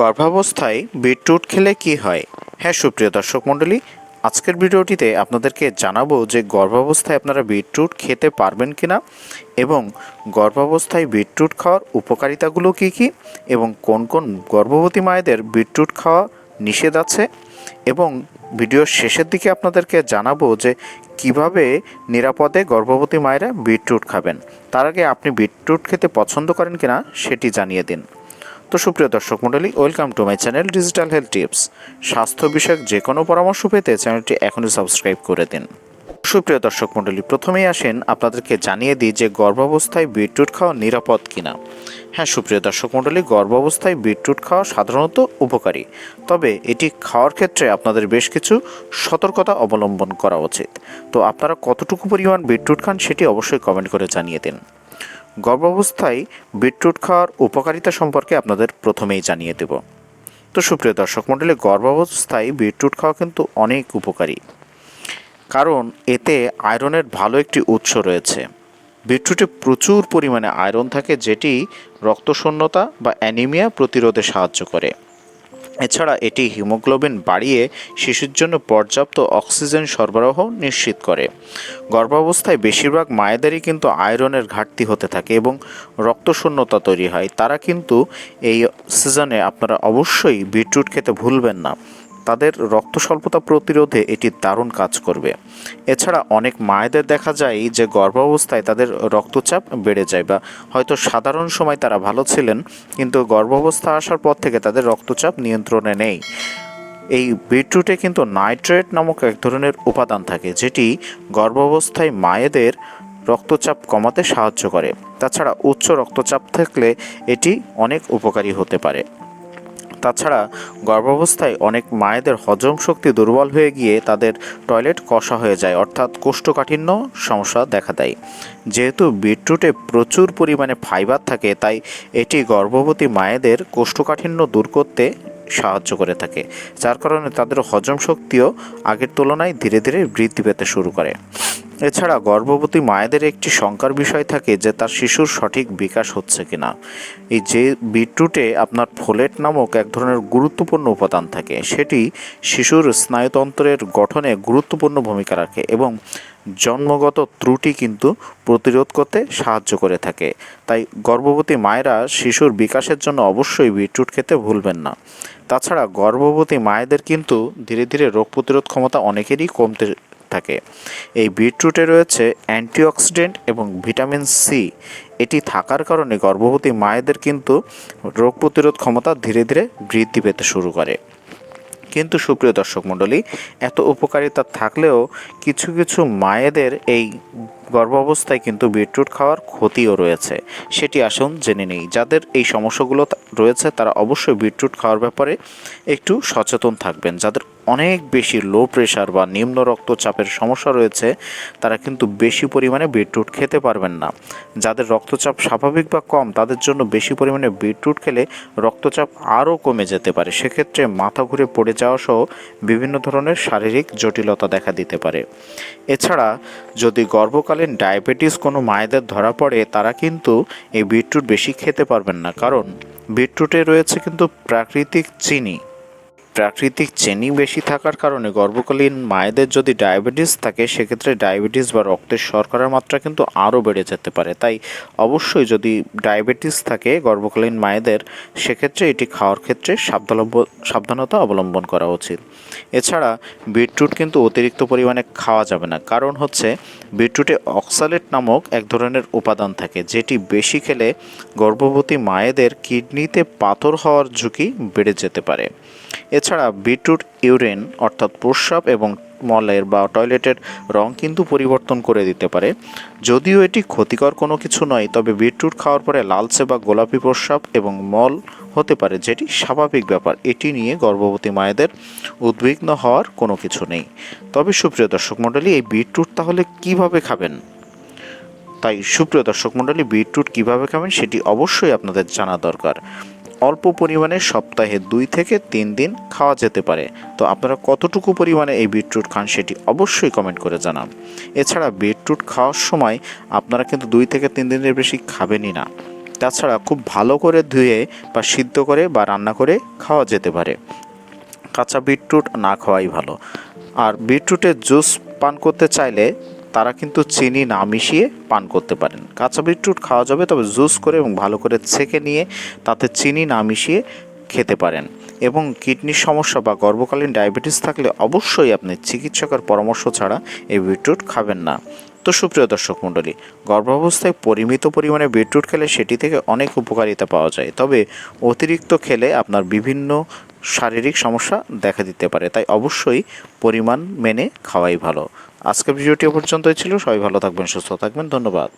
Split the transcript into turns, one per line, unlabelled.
গর্ভাবস্থায় বিটরুট খেলে কি হয়? হ্যাঁ সুপ্রিয় দর্শক মণ্ডলী, আজকের ভিডিওটিতে আপনাদেরকে জানাব যে গর্ভাবস্থায় আপনারা বিটরুট খেতে পারবেন কি না এবং গর্ভাবস্থায় বিটরুট খাওয়ার উপকারিতাগুলো কী কী এবং কোন কোন গর্ভবতী মায়েদের বিটরুট খাওয়া নিষেধ আছে এবং ভিডিওর শেষের দিকে আপনাদেরকে জানাব যে কীভাবে নিরাপদে গর্ভবতী মায়েরা বিটরুট খাবেন। তার আগে আপনি বিটরুট খেতে পছন্দ করেন কিনা সেটি জানিয়ে দিন। তো সুপ্রিয় দর্শক মণ্ডলী welcome to my channel digital health tips স্বাস্থ্য বিষয়ক যে কোনো পরামর্শ পেতে চ্যানেলটি এখনই সাবস্ক্রাইব করে দিন। সুপ্রিয় দর্শক মণ্ডলী, প্রথমেই আসেন আপনাদেরকে জানিয়ে দিই যে গর্ভাবস্থায় বিটরুট খাওয়া নিরাপদ কিনা। হ্যাঁ সুপ্রিয় দর্শক মণ্ডলী, গর্ভাবস্থায় বিটরুট খাওয়া সাধারণত উপকারী। তবে এটি খাওয়ার ক্ষেত্রে আপনাদের বেশ কিছু সতর্কতা অবলম্বন করা উচিত। তো আপনারা কতটুকু পরিমাণ বিটরুট খান সেটি অবশ্যই কমেন্ট করে জানিয়ে দিন। গর্ভাবস্থায় বিটরুট খাওয়ার উপকারিতা সম্পর্কে আপনাদের প্রথমেই জানিয়ে দেব। তো সুপ্রিয় দর্শক মণ্ডলী, গর্ভাবস্থায় বিটরুট খাওয়া কিন্তু অনেক উপকারী। কারণ এতে আয়রনের ভালো একটি উৎস রয়েছে। বিটরুটে প্রচুর পরিমাণে আয়রন থাকে, যেটি রক্তশূন্যতা বা অ্যানিমিয়া প্রতিরোধে সাহায্য করে। এছাড়া এটি হিমোগ্লোবিন বাড়িয়ে শিশুর জন্য পর্যাপ্ত অক্সিজেন সরবরাহ নিশ্চিত করে। গর্ভাবস্থায় বেশিরভাগ মায়েদেরই কিন্তু আয়রনের ঘাটতি হতে থাকে এবং রক্তশূন্যতা তৈরি হয়। তারা কিন্তু এই সিজনে আপনারা অবশ্যই বিটরুট খেতে ভুলবেন না। তাদের রক্ত স্বল্পতা প্রতিরোধে এটি দারুণ কাজ করবে। এছাড়া অনেক মায়েদের দেখা যায় যে গর্ভাবস্থায় তাদের রক্তচাপ বেড়ে যায় বা হয়তো সাধারণ সময় তারা ভালো ছিলেন, কিন্তু গর্ভাবস্থা আসার পর থেকে তাদের রক্তচাপ নিয়ন্ত্রণে নেই। এই বিটরুটে কিন্তু নাইট্রেট নামক এক ধরনের উপাদান থাকে, যেটি গর্ভাবস্থায় মায়েদের রক্তচাপ কমাতে সাহায্য করে। তাছাড়া উচ্চ রক্তচাপ থাকলে এটি অনেক উপকারী হতে পারে। তাছাড়া গর্ভাবস্থায় অনেক মায়েদের হজম শক্তি দুর্বল হয়ে গিয়ে তাদের টয়লেট কষা হয়ে যায়, অর্থাৎ কোষ্ঠকাঠিন্য সমস্যা দেখা দেয়। যেহেতু বিটরুটে প্রচুর পরিমাণে ফাইবার থাকে, তাই এটি গর্ভবতী মায়েদের কোষ্ঠকাঠিন্য দূর করতে সাহায্য করে থাকে, যার কারণে তাদের হজম শক্তিও আগের তুলনায় ধীরে ধীরে বৃদ্ধি পেতে শুরু করে। এছাড়া গর্ভবতী মায়েদের একটি শঙ্কার বিষয় থাকে যে তার শিশুর সঠিক বিকাশ হচ্ছে কিনা। এই যে বিটরুটে আপনার ফোলেট নামক এক ধরনের গুরুত্বপূর্ণ উপাদান থাকে, সেটি শিশুর স্নায়ুতন্ত্রের গঠনে গুরুত্বপূর্ণ ভূমিকা রাখে এবং জন্মগত ত্রুটি কিন্তু প্রতিরোধ করতে সাহায্য করে থাকে। তাই গর্ভবতী মায়েরা শিশুর বিকাশের জন্য অবশ্যই বিটরুট খেতে ভুলবেন না। তাছাড়া গর্ভবতী মায়েদের কিন্তু ধীরে ধীরে রোগ প্রতিরোধ ক্ষমতা অনেকেরই কমতে থাকে। এই বিটরুটে রয়েছে অ্যান্টিঅক্সিডেন্ট এবং ভিটামিন সি এটি থাকার কারণে গর্ভবতী মায়েদের কিন্তু রোগ প্রতিরোধ ক্ষমতা ধীরে ধীরে বৃদ্ধি পেতে শুরু করে। কিন্তু সুপ্রিয় দর্শক মণ্ডলী, এত উপকারিতা থাকলেও কিছু কিছু মায়েদের এই গর্ভাবস্থায় কিন্তু বিটরুট খাওয়ার ক্ষতিও রয়েছে। সেটি আসুন জেনে নেই। যাদের এই সমস্যাগুলো রয়েছে, তারা অবশ্যই বিটরুট খাওয়ার ব্যাপারে একটু সচেতন থাকবেন। যাদের অনেক বেশি লো প্রেশার বা নিম্ন রক্তচাপের সমস্যা রয়েছে, তারা কিন্তু বেশি পরিমাণে বিটরুট খেতে পারবেন না। যাদের রক্তচাপ স্বাভাবিক বা কম, তাদের জন্য বেশি পরিমাণে বিটরুট খেলে রক্তচাপ আরও কমে যেতে পারে। সেক্ষেত্রে মাথা ঘুরে পড়ে যাওয়া সহ বিভিন্ন ধরনের শারীরিক জটিলতা দেখা দিতে পারে। এছাড়া যদি গর্ভকালীন ডায়াবেটিস কোনো মায়েদের ধরা পড়ে, তারা কিন্তু এই বিটরুট বেশি খেতে পারবেন না। কারণ বিটরুটে রয়েছে কিন্তু প্রাকৃতিক চিনি। প্রাকৃতিক চিনি বেশি থাকার কারণে গর্ভকালীন মায়েদের যদি ডায়াবেটিস থাকে, সেক্ষেত্রে ডায়াবেটিস বা রক্তের শর্করার মাত্রা কিন্তু আরও বেড়ে যেতে পারে। তাই অবশ্যই যদি ডায়াবেটিস থাকে গর্ভকালীন মায়েদের, সেক্ষেত্রে এটি খাওয়ার ক্ষেত্রে সাবধানব- সাবধানতা অবলম্বন করা উচিত। এছাড়া বিটরুট কিন্তু অতিরিক্ত পরিমাণে খাওয়া যাবে না। কারণ হচ্ছে বিটরুটে অক্সালেট নামক এক ধরনের উপাদান থাকে, যেটি বেশি খেলে গর্ভবতী মায়েদের কিডনিতে পাথর হওয়ার ঝুঁকি বেড়ে যেতে পারে। এছাড়া বিটরুট, ইউরিন অর্থাৎ প্রস্রাব এবং মলের বা টয়লেটের রং কিন্তু পরিবর্তন করে দিতে পারে। যদিও এটি ক্ষতিকর কোনো কিছু নয়, তবে বিটরুট খাওয়ার পরে লালচে বা গোলাপি প্রস্রাব এবং মল হতে পারে, যেটি স্বাভাবিক ব্যাপার। এটি নিয়ে গর্ভবতী মায়েদের উদ্বিগ্ন হওয়ার কোনো কিছু নেই। তবে সুপ্রিয় দর্শক মণ্ডলী, এই বিটরুট তাহলে কীভাবে খাবেন? তাই সুপ্রিয় দর্শক মণ্ডলী, বিটরুট কীভাবে খাবেন সেটি অবশ্যই আপনাদের জানা দরকার। অল্প পরিমাণে সপ্তাহে দুই থেকে তিন দিন খাওয়া যেতে পারে। তো আপনারা কতটুকু পরিমাণে এই বিটরুট খান সেটি অবশ্যই কমেন্ট করে জানান। এছাড়া বিটরুট খাওয়ার সময় আপনারা কিন্তু দুই থেকে তিন দিনের বেশি খাবেনই না। তাছাড়া খুব ভালো করে ধুয়ে বা সিদ্ধ করে বা রান্না করে খাওয়া যেতে পারে। কাঁচা বিটরুট না খাওয়াই ভালো। আর বিটরুটের জুস পান করতে চাইলে তারা কিন্তু চিনি না মিশিয়ে পান করতে পারেন। কাঁচা বিটরুট খাওয়া যাবে, তবে জুস করে এবং ভালো করে ছেঁকে নিয়ে তাতে চিনি না মিশিয়ে খেতে পারেন। এবং কিডনির সমস্যা বা গর্ভকালীন ডায়াবেটিস থাকলে অবশ্যই আপনি চিকিৎসকের পরামর্শ ছাড়া এই বিটরুট খাবেন না। তো সুপ্রিয় দর্শক মণ্ডলী, গর্ভাবস্থায় পরিমিত পরিমাণে বিটরুট খেলে সেটি থেকে অনেক উপকারিতা পাওয়া যায়। তবে অতিরিক্ত খেলে আপনার বিভিন্ন শারীরিক সমস্যা দেখা দিতে পারে। তাই অবশ্যই পরিমাণ মেনে খাওয়াই ভালো। আজকের ভিডিওটি পর্যন্তই ছিল। সবাই ভালো থাকবেন সুস্থ থাকবেন। ধন্যবাদ।